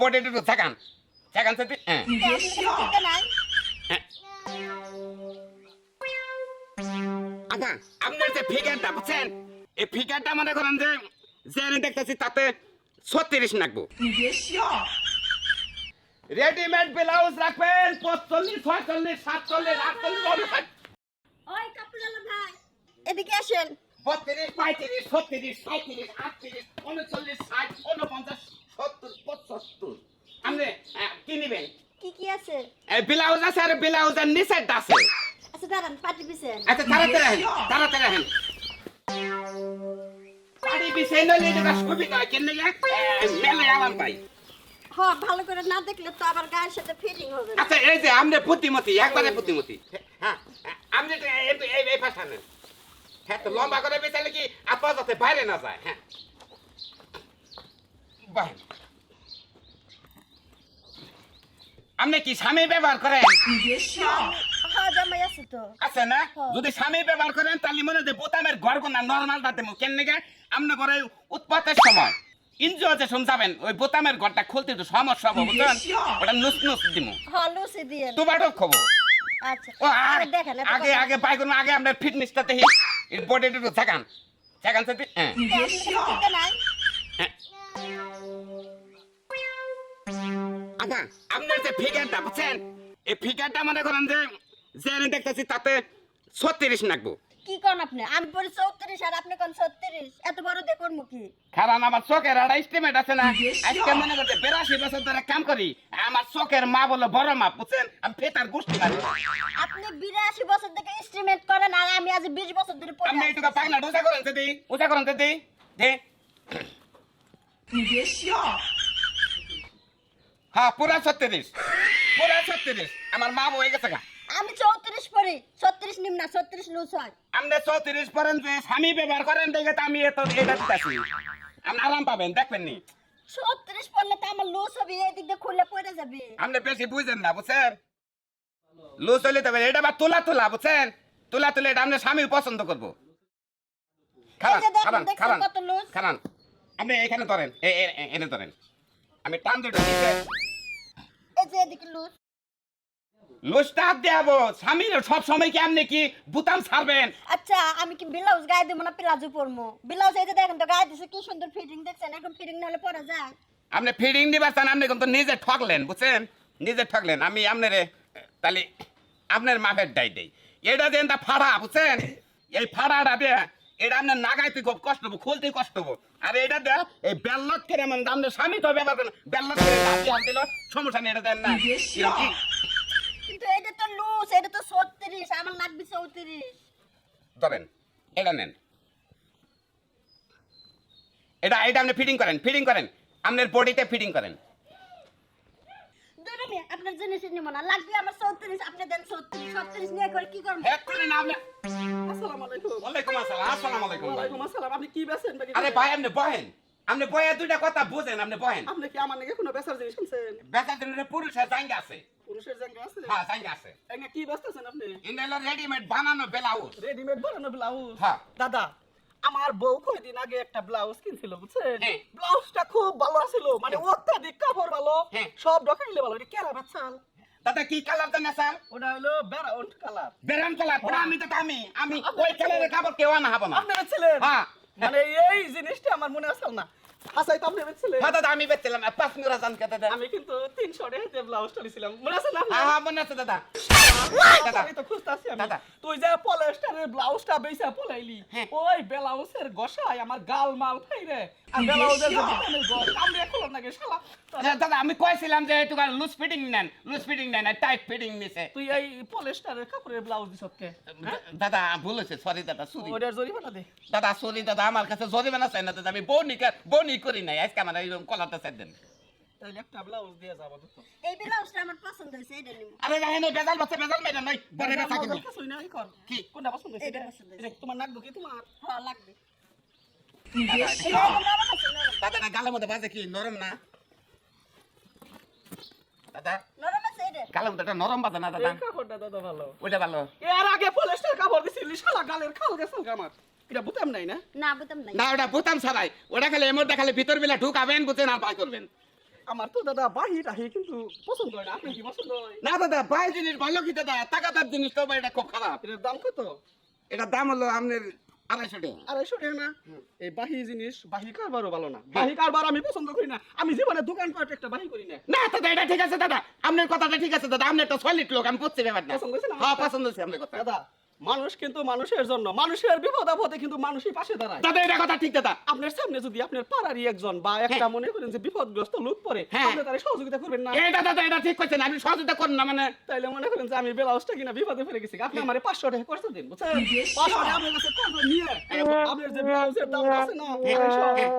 বডিটা একটু থাকান থাকান সাথে হ্যাঁ আচ্ছা আপনার যে ফিগারটা বুঝছেন এই ফিগারটা মনে করেন যে যে আমি দেখতেছি তাতে ছত্রিশ নাকবো। রেডিমেড ব্লাউজ রাখবেন পঁচল্লিশ ছয়চল্লিশ সাতচল্লিশ আটচল্লিশ উনষাট। ওই কাপড়ওয়ালা ভাই এদিকে আসেন। বত্রিশ পঁয়ত্রিশ ছত্রিশ সাঁত্রিশ আটত্রিশ উনচল্লিশ ষাট উনপঞ্চাশ সত্তর পঁচাত্তর। আপনি কি নিবেন? কি কি আছে? ব্লাউজ আছে আর ব্লাউজের নিচেরটা আছে। আচ্ছা দাঁড়ান পাটি পিছেন আচ্ছা তাড়াতাড়ি আসেন তাড়াতাড়ি আসেন শাড়ি বিছাই নইলে এটা সুবিধা হয় কেন মেলে আরাম পাই। হ ভালো করে না দেখলে তো আবার গায়ের সাথে ফিটিং হবে আচ্ছা এই যে আমনে বুদ্ধিমতী একবারে বুদ্ধিমতী। হ্যাঁ আপনি তো এই এই এই হ্যাঁ তো লম্বা করে বেচালে কি আপা যাতে বাইরে না যায়? হ্যাঁ। বাহ আপনি কি স্বামী ব্যবহার করেন? হ্যাঁ আছে না? হ্যাঁ। যদি স্বামী ব্যবহার করেন তাহলে মনে হয় বোতামের ঘর কোনা নর্মাল দাতে কেন নাকি আপনি করে উৎপাতের সময়। যে শুনছাবেন? ওই বোতামের ঘরটা খুলতে একটু সমস্যা হবে বুঝলেন ওটা নুস নুস দিমু। হ্যাঁ তোমারও খবর আচ্ছা। ও আগে আগে পাই আগে আপনার ফিটনেসটা দেখি। এর বডিটা একটু থাকান থাকান সাথে হ্যাঁ। আচ্ছা আপনার যে ফিগারটা বুঝছেন এই ফিগারটা মনে করেন যে যে আমি দেখতেছি তাতে ছত্রিশ নাকবো। কি কোন আপনি? আমি পড়ি চৌত্রিশ আর আপনি কোন ছত্রিশ। এত বড় দেখুন মুখি কারণ আমার চোখের একটা এস্টিমেট আছে না। আজকে মনে করতে বেরাশি বছর ধরে কাম করি। আমার চোখের মা বলে বড় মা বুঝছেন? আমি ফেতার গোষ্ঠী মারি আপনি বিরাশি বছর থেকে এস্টিমেট করেন আর আমি আজ বিশ বছর ধরে পড়ে আপনি। একটু পাগলা উঁচা করেন দিদি উঁচা করেন দিদি দে। হ্যাঁ পুরা ছত্রিশ। পুরা ছত্রিশ। আমার মা হয়ে গেছে গা। আমি চৌত্রিশ পড়ি। ছত্রিশ নিম না ছত্রিশ লুচ হয়। আপনি চৌত্রিশ পরেন যে স্বামী ব্যবহার করেন দেখে তো আমি এত এটা দিতেছি। আপনি আরাম পাবেন দেখবেন নি? ছত্রিশ পড়লে তো আমার লুচ হবে এদিক দিয়ে খুলে পড়ে যাবে। আপনি বেশি বুঝেন না বুঝছেন? লুজ হইলে তবে এটা বা তোলা তোলা বুঝছেন? তোলা তুলে এটা আপনার স্বামী পছন্দ করব। খারান এই খারান খারান খারান আপনি এখানে ধরেন এনে ধরেন। আমি টান দুটো লুচ লুজটা দেবো। স্বামীর সব সময় কি আপনি কি বুতাম ছাড়বেন? আচ্ছা আমি কি ব্লাউজ গায়ে দেবো না প্লাজো পরবো ব্লাউজ এই যে দেখেন তো গায়ে দিছে কি সুন্দর ফিটিং দেখছেন? এখন ফিটিং না হলে পরা যায়। আপনি ফিডিং দিবার চান আপনি কিন্তু নিজে ঠকলেন বুঝছেন? নিজে ঠকলেন। আমি আপনারে তাহলে আপনার মাফের দায় দেই। এটা তা ফাড়া বুঝছেন? এই ফাড়াটা দে এটা আপনার খুব কষ্ট হব খুলতে কষ্ট হব। আর এটা দে এই বেল্লত করে আপনার স্বামী তো ব্যবহার করেন বেল্লত করে হাত দিল সমস্যা নেই এটা দেন না। কিন্তু এটা তো লুজ এটা তো ছত্রিশ আমার লাগবে চৌত্রিশ। ধরেন এটা নেন। এটা এটা আপনি ফিটিং করেন ফিটিং করেন। আপনার বডিতে ফিটিং করেন। আপনার জিনিস নিব না। লাগবে আমার চৌত্রিশ আপনি দেন ছত্রিশ। ছত্রিশ নিয়ে করে কি করব? হ্যাঁ করেন আপনি আসসালামু আলাইকুম। ওয়ালাইকুম আসসালাম আসসালামু আলাইকুম ভাই। ওয়ালাইকুম আসসালাম আপনি কি বেচেন আরে ভাই আপনি বহেন। আপনি বয়ে দুইটা কথা বুঝেন আপনি বহেন। আপনি কি আমার নাকি কোনো বেচার জিনিস আনছেন বেচার জন্য পুরুষের জাঙ্গা আছে। পুরুষের জায়গা আছে? হ্যাঁ জাঙ্গা আছে। এনে কি বেচতেছেন আপনি? রেডিমেড বানানো ব্লাউজ রেডিমেড বানানো ব্লাউজ হ্যাঁ। দাদা আমার বউ কয়দিন আগে একটা ব্লাউজ কিনছিল বুঝছেন? হ্যাঁ। ব্লাউজটা খুব ভালো ছিল মানে অত্যাধিক কাপড় ভালো হ্যাঁ। সব ডকুমেন্ট ভালো। এটা কেরা বাচ্চাল? দাদা কি কালার দেন স্যার? ওটা হলো ব্যারাউন্ড কালার। বেরান কালার? পুরো আমি তো আমি আমি ওই কালারের কাপড় কেউ আনা হব না। আপনারা ছিলেন হ্যাঁ। মানে এই জিনিসটা আমার মনে আসল না। তো আপনি হ্যাঁ দাদা আমি বেচছিলাম। পাঁচ মিনিট দেন আমি কিন্তু তিনশো টাকাতে ব্লাউজটা নিয়েছিলাম মনে আছে না হ্যাঁ হ্যাঁ মনে আছে দাদা দাদা। আমি তো খুঁজতে আমি। দাদা। তুই যে পলেস্টারের ব্লাউজটা বেচা পলাইলি হ্যাঁ। ওই ব্লাউজের গসায় আমার গাল মাল ফাইরে আর ব্লাউজের যে গস কামড়ে খোলার নাকি শালা। হ্যাঁ, দাদা আমি কইছিলাম যে একটু লুজ ফিটিং নেন লুজ ফিটিং নেন টাইট ফিটিং নিছে। তুই এই পলেস্টারের কাপড়ের ব্লাউজ দিছ কে? দাদা ভুল সরি দাদা সরি জরিমানা দে। দাদা সরি দাদা আমার কাছে জরিমানা চাই না দাদা আমি বনি বনি করি নাই আজকে আমার এইরকম কলারটা চাই দেন। তাহলে একটা ব্লাউজ দিয়ে যাব তো এই ব্লাউজটা আমার পছন্দ হয়েছে এটা নিব আরে রাহেন বেজাল বাচ্চা বেজাল মেয়েটা নয় বড় বেচা কিন্তু কিছুই না কর। কি? কোনটা পছন্দ হয়েছে? এটা? পছন্দ। এটা তোমার কি তোমার। হ্যাঁ লাগবে। দাদা, এটা এখন নরম আছে, নরম। দাদা না গালের মধ্যে বাজে কি? নরম না? দাদা নরম আছে এটা গালের মধ্যে নরম বাজে না দাদা? কাপড়টা দাদা ভালো। ওইটা ভালো। এর আগে পলেস্টার কাপড় দিছিলি শালা গালের খাল গেছে আমার। এটা বুতাম নাই না? না বুঝতাম নাই। না ওটা বোতাম ছাড়াই। ওটা খালি এমন খালি ভিতর বেলা ঢুকাবেন বুঝছেন আর বাই করবেন। আমার তো দাদা বাহি টাহি কিন্তু পছন্দ হয় না। আপনি কি পছন্দ হয়? না দাদা বাই জিনিস ভালো কি দাদা? টাকাদার জিনিস তো এটা খুব খারাপ। এটার দাম কত? এটার দাম হলো আপনার আড়াইশো টাকা। আড়াইশো টাকা না? এই বাহি জিনিস বাহি কারবারও ভালো না। বাহি কারবার আমি পছন্দ করি না। আমি জীবনে দোকান পাট একটা বাহি করি না। না দাদা এটা ঠিক আছে দাদা। আপনার কথাটা ঠিক আছে দাদা। আপনি একটা সলিড লোক আমি বুঝছি ব্যাপারটা। পছন্দ হয়েছে না? হ্যাঁ পছন্দ হয়েছে আপনার কথা দাদা মানুষ কিন্তু মানুষের জন্য মানুষের বিপদ আপদে কিন্তু মানুষই পাশে দাঁড়ায়। দাদা এটা কথা ঠিক দাদা। আপনার সামনে যদি আপনার পাড়ারই একজন বা একটা মনে করেন যে বিপদগ্রস্ত লোক পড়ে হ্যাঁ। আপনি তার সহযোগিতা করবেন না? এটা দাদা এটা ঠিক করছেন আপনি সহযোগিতা করুন না মানে। তাইলে মনে করেন যে আমি ব্লাউজটা কিনা বিপদে ফেলে গেছি। আপনি আমার পাঁচশো টাকা খরচা দিন বুঝছেন? পাঁচশো টাকা আপনার কাছে নিয়ে আপনার যে ব্লাউজের দাম আছে না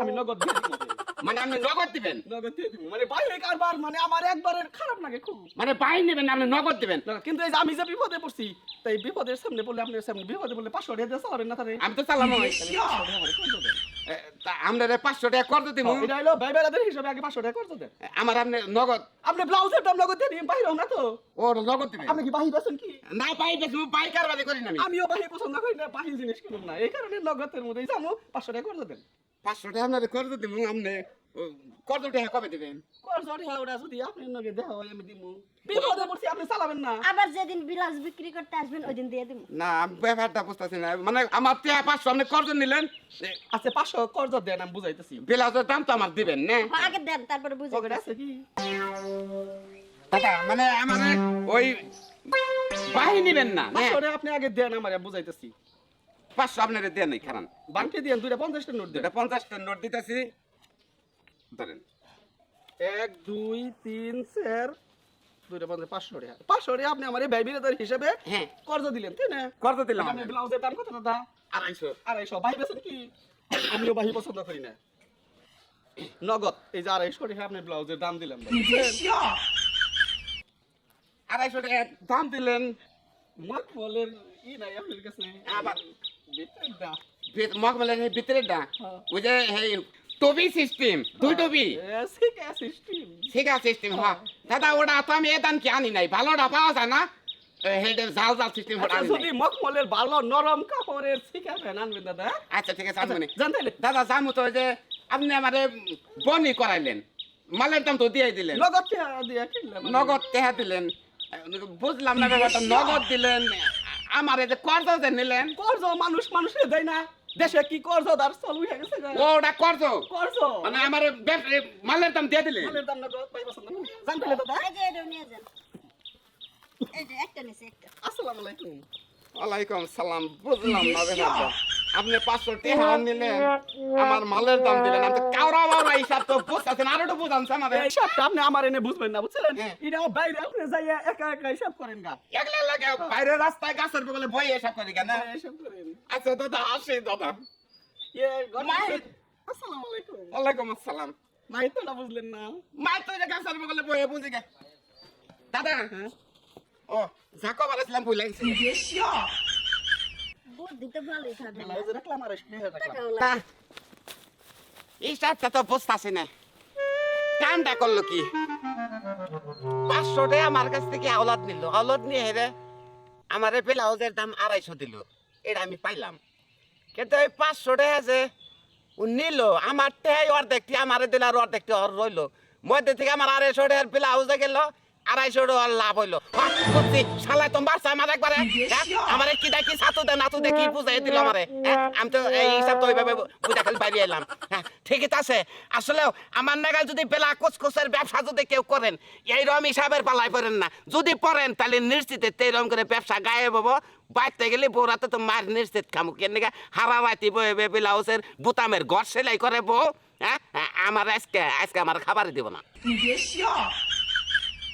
আমি নগদ দিয়ে মানে আপনি নগদ দিবেন? নগদ দিয়ে দিব। মানে বাইরে কারবার মানে আমার একবারের খারাপ লাগে খুব। মানে বাই নেবেন আপনি নগদ দিবেন? না, কিন্তু এই যে আমি যে বিপদে পড়ছি তাই বিপদের সামনে বললে আপনার সামনে বিপদে বললে পাঁচশো টাকা দিয়ে চালাবেন না তাহলে আমি তো চালানো হয় তাহলে পাঁচশো টাকা আমারে খরচ দেন। আপনার পাঁচশো টাকা কর দিব এটা হলো ভাই বেড়াদের হিসাবে আগে পাঁচশো টাকা খরচ দেন। আমার আপনি নগদ। আপনি ব্লাউজের দাম নগদ দিয়ে দিন বাইরেও না তো। ও নগদ দিবেন? আপনি কি বাহি বেছেন কি? না পাই বেশ বাই কারবারি করি না আমি। আমিও বাহি পছন্দ করি না বাহি জিনিস কিনুন না। এই কারণে নগদের মধ্যেই যাব পাঁচশো টাকা খরচ দেন। পাঁচশো টাকা আপনার কর দিব আপনি কত টাকা কবে দিবেন? খরচ ওটা যদি আপনি নগে দেখা আমি দিব বিপদে পড়ছি আপনি চালাবেন না। আবার যেদিন বিলাস বিক্রি করতে আসবেন ওই দিন দিয়ে দিব না ব্যাপারটা বুঝতেছি না। মানে আমার টাকা পাঁচশো আপনি কর্জ নিলেন? আচ্ছা পাঁচশো কর্জ দেন আমি বুঝাইতেছি। ব্লাউজের দাম তো আমার দিবেন না? আগে দেন তারপরে আছে কি? দাদা মানে আমার ওই বাহি নিবেন না আপনি আগে দেন আমার বুঝাইতেছি। পাঁচশো আপনার দেন নাই খারান। বাংকে দিয়ে দুইটা পঞ্চাশটা নোট দেন। এটা পঞ্চাশটা নোট দিতেছি। ধরেন। এক দুই তিন চার দুইটা পঞ্চাশ পাঁচশো টাকা। পাঁচশো টাকা আপনি আমার এই ব্যয় বিরোধের হিসেবে হ্যাঁ। কর্জ দিলেন তাই না? কত দিলাম আপনি ব্লাউজের দাম কত দাদা। আড়াইশো। আড়াইশো। বাহি বেছেন কি? আমিও বাহি পছন্দ করি না। নগদ। এই যে আড়াইশো টাকা আপনি ব্লাউজের দাম দিলাম আড়াইশো টাকা দাম দিলেন। ই নাই আপনার কাছে। আবার ভিতরের দাম। ভিতরে ডা। ওই যে এই টবি সিস্টেম দুই টবি। এ, শিখা system। সিস্টেম হ্যাঁ। দাদা ওটা তো আমি এ কি আনি নাই? ভালোটা পাওয়া যায় না? হেডে জাল জাল সিস্টেম ওটা আচ্ছা, যদি নাই। ভালো নরম কাপড়ের শিখা আনবেন দাদা। আচ্ছা ঠিক আছে আনব জানতেন দাদা জামু তো যে আপনি আমারে বনি করাইলেন। মালের দাম তো দিয়ে দিলেন। নগদ দিয়ে নগদ টেহা দিলেন। বুঝলাম না ব্যাপারটা নগদ দিলেন। আমার এই যে কর্জ যে নিলেন? কর্জ মানুষ মানুষের দেয় না। দেশে কি কর্জ দার চল উঠে গেছে ও ওটা কর্জ? কর্জ। মানে আমার মালের দাম দিয়ে দিলে? মালের দাম না পাই পছন্দ না। জানতেন দাদা। এই যে এটা নিয়ে যান। এই যে একটা নিছে একটা। আসসালামু আলাইকুম। ওয়ালাইকুম সালাম বুঝলাম না ব্যাপারটা আপনি পাঁচশো টেহা নিলেন আমার মালের দাম দিলেন। আমি তো কাউরা বাউরা হিসাব তো বুঝতেছেন আরও একটু বুঝানছে আমাদের হিসাবটা আপনি আমার এনে বুঝবেন না বুঝছেন হ্যাঁ। এটা বাইরে আপনি যাইয়া একা একা হিসাব করেন গা। একলা লাগে বাইরে রাস্তায় গাছের বগলে বই এসব করি কেন হিসাব করেন আচ্ছা দাদা আসি দাদা। ইয়ে আসসালামু আলাইকুম। ওয়ালাইকুম আসসালাম। মাই তো না বুঝলেন না। মাই তো যে গাছের বগলে বই বুঝি গে দাদা ও ঝাঁকো বাড়াইছিলাম ভুলে গেছি। বুদ্ধি তো ভালোই থাকে ব্লাউজ রাখলাম আর স্নেহ রাখলাম টাকাও তা, লাগে। এই সারটা তো বুঝতেছি না। কামটা করল কি? পাঁচশো টাকা আমার কাছ থেকে আওলাদ নিল। আওলাদ নিয়ে হেরে আমার এই ব্লাউজের দাম আড়াইশো দিল। এটা আমি পাইলাম। কিন্তু এই পাঁচশো টাকা যে ও নিল আমার টাকাই অর্ধেকটি আমার দিল আর অর্ধেকটি ওর রইল। মধ্যে থেকে আমার আড়াইশো টাকার ব্লাউজে গেল আড়াইশো টাকার লাভ হইল। বুঝছি শালায় তো বাড়ছে আমার একবারে। হ্যাঁ? আমারে কি দেখি সাতু দে নাতু দেখি বুঝাই দিল আমারে। হ্যাঁ? আমি তো এই হিসাব তো ওইভাবে বুঝা খালি বাইরে এলাম। হ্যাঁ ঠিকই আছে। আসলেও আমার নাগাল যদি বেলা কুচকুচের ব্যবসা যদি কেউ করেন এইরকম হিসাবের পালাই পড়েন না। যদি পড়েন তাহলে নিশ্চিত এইরকম করে ব্যবসা গায়ে পাবো বাইতে গেলে বউরাতে তো মার নিশ্চিত খামু কেন হারা রাতি বয়ে ব্লাউজের বুতামের ঘর সেলাই করে বউ। হ্যাঁ আমার আজকে আজকে আমার খাবারই দিব না।